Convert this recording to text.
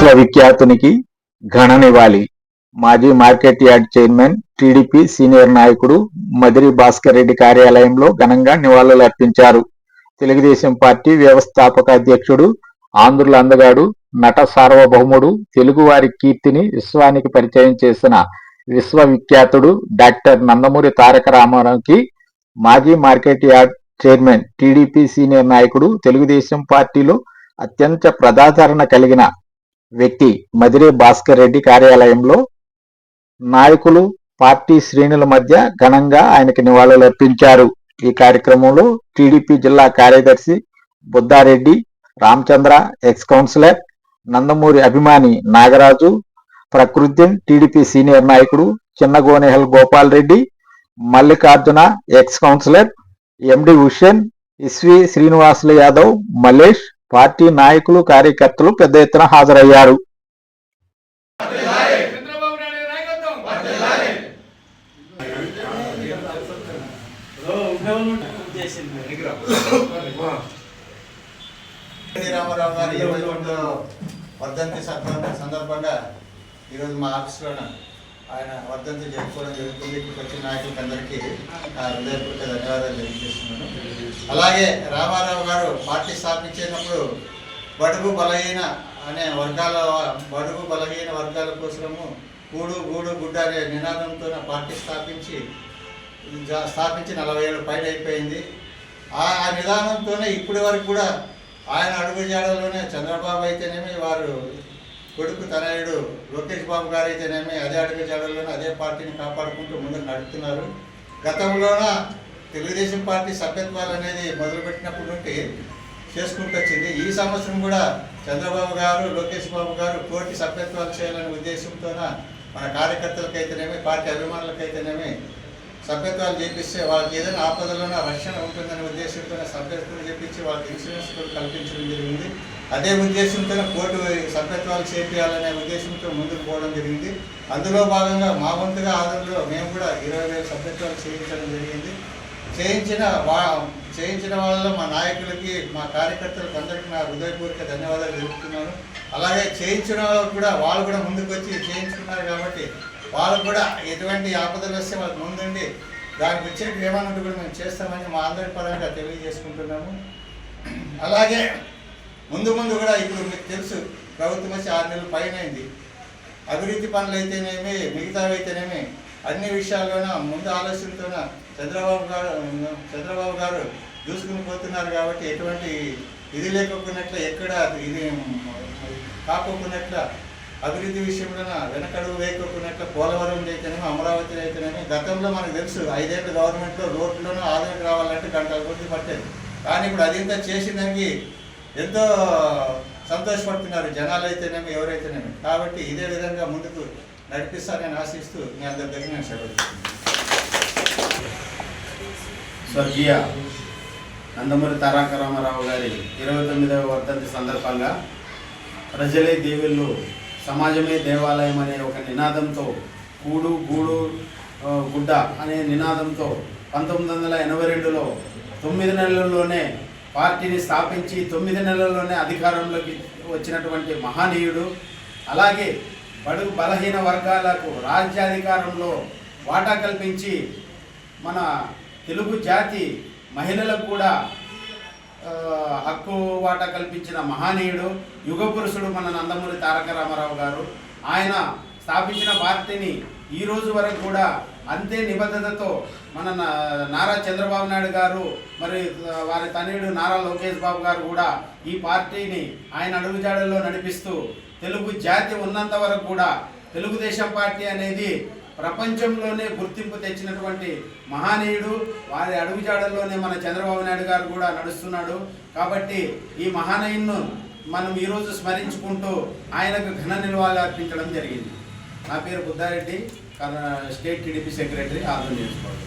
విశ్వవిఖ్యాతునికి ఘన మాజీ market yard chairman TDP senior నాయకుడు మదిరి భాస్కర్ రెడ్డి కార్యాలయంలో ఘనంగా నివాళులు అర్పించారు. తెలుగుదేశం పార్టీ వ్యవస్థాపక అధ్యక్షుడు ఆంధ్రుల అందగాడు నట సార్వభౌముడు తెలుగువారి కీర్తిని విశ్వానికి పరిచయం చేసిన విశ్వవిఖ్యాతుడు డాక్టర్ నందమూరి తారక రామారావుకి మాజీ market yard chairman TDP senior నాయకుడు తెలుగుదేశం పార్టీలో అత్యంత ప్రజాదరణ కలిగిన వ్యక్తి మదిరే భాస్కర్ రెడ్డి కార్యాలయంలో నాయకులు పార్టీ శ్రేణుల మధ్య ఘనంగా ఆయనకి నివాళులర్పించారు ఈ కార్యక్రమంలో టీడీపీ జిల్లా కార్యదర్శి బుద్ధారెడ్డి రామచంద్ర ఎక్స్ కౌన్సిలర్ నందమూరి అభిమాని నాగరాజు ప్రకృతిన్ టీడీపీ సీనియర్ నాయకుడు Chinnagonehal Gopal Reddy Mallikarjuna ex councillor MD Hussain ఇస్వి Srinivasulu Yadav Mallesh party నాయకులు కార్యకర్తలు పెద్ద ఎత్తున హాజరయ్యారు. రామారావు గారి ఇరవై రెండో వర్ధంతి సందర్భంగా ఈరోజు మా ఆఫీస్లోన ఆయన వర్ధంతి జరుపుకోవడం జరుగుతుంది. ఇక్కడికి వచ్చిన నాయకులకి అందరికీ హృదయపూర్వక ధన్యవాదాలు తెలియజేస్తున్నాను. అలాగే రామారావు గారు పార్టీ స్థాపించేటప్పుడు బడుగు బలహీన అనే వర్గాల బడుగు బలహీన వర్గాల కోసము గూడు గూడు గుడ్డ అనే నినాదంతో పార్టీ స్థాపించి జా- స్థాపించి నలభై ఏళ్ళు పైన అయిపోయింది. ఆ ఆ నిదానంతోనే ఇప్పటి వరకు కూడా ఆయన అడుగుజాడలోనే చంద్రబాబు అయితేనేమి వారు కొడుకు తనయుడు లోకేష్ బాబు గారు అయితేనేమి అదే అడుగుజాడలోనే అదే పార్టీని కాపాడుకుంటూ ముందుకు నడుపుతున్నారు. గతంలోన తెలుగుదేశం పార్టీ సభ్యత్వాలు అనేది మొదలుపెట్టినప్పటి నుండి చేసుకుంటూ వచ్చింది. ఈ సంవత్సరం కూడా చంద్రబాబు గారు లోకేష్ బాబు గారు కోటి సభ్యత్వాలు చేయాలనే ఉద్దేశంతోన మన కార్యకర్తలకైతేనేమి పార్టీ అభిమానులకైతేనేమి సభ్యత్వాలు చేపిస్తే వాళ్ళకి ఏదైనా ఆపదలోనే రక్షణ ఉంటుందనే ఉద్దేశంతో సభ్యత్వం చేపించి వాళ్ళకి ఇన్సూరెన్స్ కూడా కల్పించడం జరిగింది. అదే ఉద్దేశంతో కోర్టు సభ్యత్వాలు చేపించాలనే ఉద్దేశంతో ముందుకు పోవడం జరిగింది. అందులో భాగంగా మా వంతుగా ఆధారంలో మేము కూడా ఇరవై వేల సభ్యత్వాలు చేయించడం జరిగింది. చేయించిన వా చేయించిన వాళ్ళ మా నాయకులకి మా కార్యకర్తలకు అందరికీ నా హృదయపూర్వక ధన్యవాదాలు తెలుపుతున్నాను. అలాగే చేయించిన వాళ్ళకు కూడా వాళ్ళు కూడా ముందుకు వచ్చి చేయించుకున్నారు కాబట్టి వాళ్ళకు కూడా ఎటువంటి ఆపదలు వస్తే వాళ్ళకి ముందుండి. దానికి వచ్చే ఏమన్నట్టు కూడా మేము చేస్తామని మా అందరి పరంగా తెలియజేసుకుంటున్నాము. అలాగే ముందు ముందు కూడా ఇప్పుడు మీకు తెలుసు ప్రభుత్వం వచ్చి ఆరు నెలల పైన అయింది అభివృద్ధి పనులు అయితేనేమి మిగతావి అయితేనేమి అన్ని విషయాల్లోనూ ముందు ఆలోచనతోన చంద్రబాబు గారు చంద్రబాబు గారు దూసుకుని పోతున్నారు కాబట్టి ఎటువంటి ఇది లేకపోయినట్ల ఎక్కడ ఇది కాకోకున్నట్ల అభివృద్ధి విషయంలో వెనకడుగు వేయకోకున్నట్ల పోలవరం అయితేనేమి అమరావతి అయితేనేమి గతంలో మనకు తెలుసు ఐదేళ్ళ గవర్నమెంట్లో రోడ్లను ఆదాయం రావాలంటే గంటల కొద్ది పట్టేది. కానీ ఇప్పుడు అదింతా చేసిన దానికి ఎంతో సంతోషపడుతున్నారు జనాలు అయితేనేమి ఎవరైతేనేమి. కాబట్టి ఇదే విధంగా ముందుకు నడిపిస్తారని ఆశిస్తూ మీ అందరి దగ్గర నేను సెలవు స్వర్గీయ నందమూరి తారక రామారావు గారి ఇరవై తొమ్మిదవ వర్ధంతి సందర్భంగా ప్రజలే దేవుళ్ళు సమాజమే దేవాలయం అనే ఒక నినాదంతో కూడు గూడు గుడ్డ అనే నినాదంతో పంతొమ్మిది వందల ఎనభై రెండులో తొమ్మిది నెలల్లోనే పార్టీని స్థాపించి తొమ్మిది నెలల్లోనే అధికారంలోకి వచ్చినటువంటి మహనీయుడు అలాగే బడుగు బలహీన వర్గాలకు రాజ్యాధికారంలో వాటా కల్పించి మన తెలుగు జాతి మహిళలకు కూడా హక్కు వాటా కల్పించిన మహనీయుడు యుగ పురుషుడు మన నందమూరి తారక రామారావు గారు. ఆయన స్థాపించిన పార్టీని ఈ రోజు వరకు కూడా అంతే నిబద్ధతతో మన నా- నారా చంద్రబాబు నాయుడు గారు మరి వారి తనయుడు నారా లోకేష్ బాబు గారు కూడా ఈ పార్టీని ఆయన అడుగుజాడల్లో నడిపిస్తూ తెలుగు జాతి ఉన్నంత వరకు కూడా తెలుగుదేశం పార్టీ అనేది ప్రపంచంలోనే గుర్తింపు తెచ్చినటువంటి మహానీయుడు. వారి అడుగుజాడల్లోనే మన చంద్రబాబు నాయుడు గారు కూడా నడుస్తున్నాడు. కాబట్టి ఈ మహానీయును మనం ఈరోజు స్మరించుకుంటూ ఆయనకు ఘన నిల్వలు అర్పించడం జరిగింది. నా పేరు Buddha Reddy state TDP secretary Andhra నియోజకవర్గం.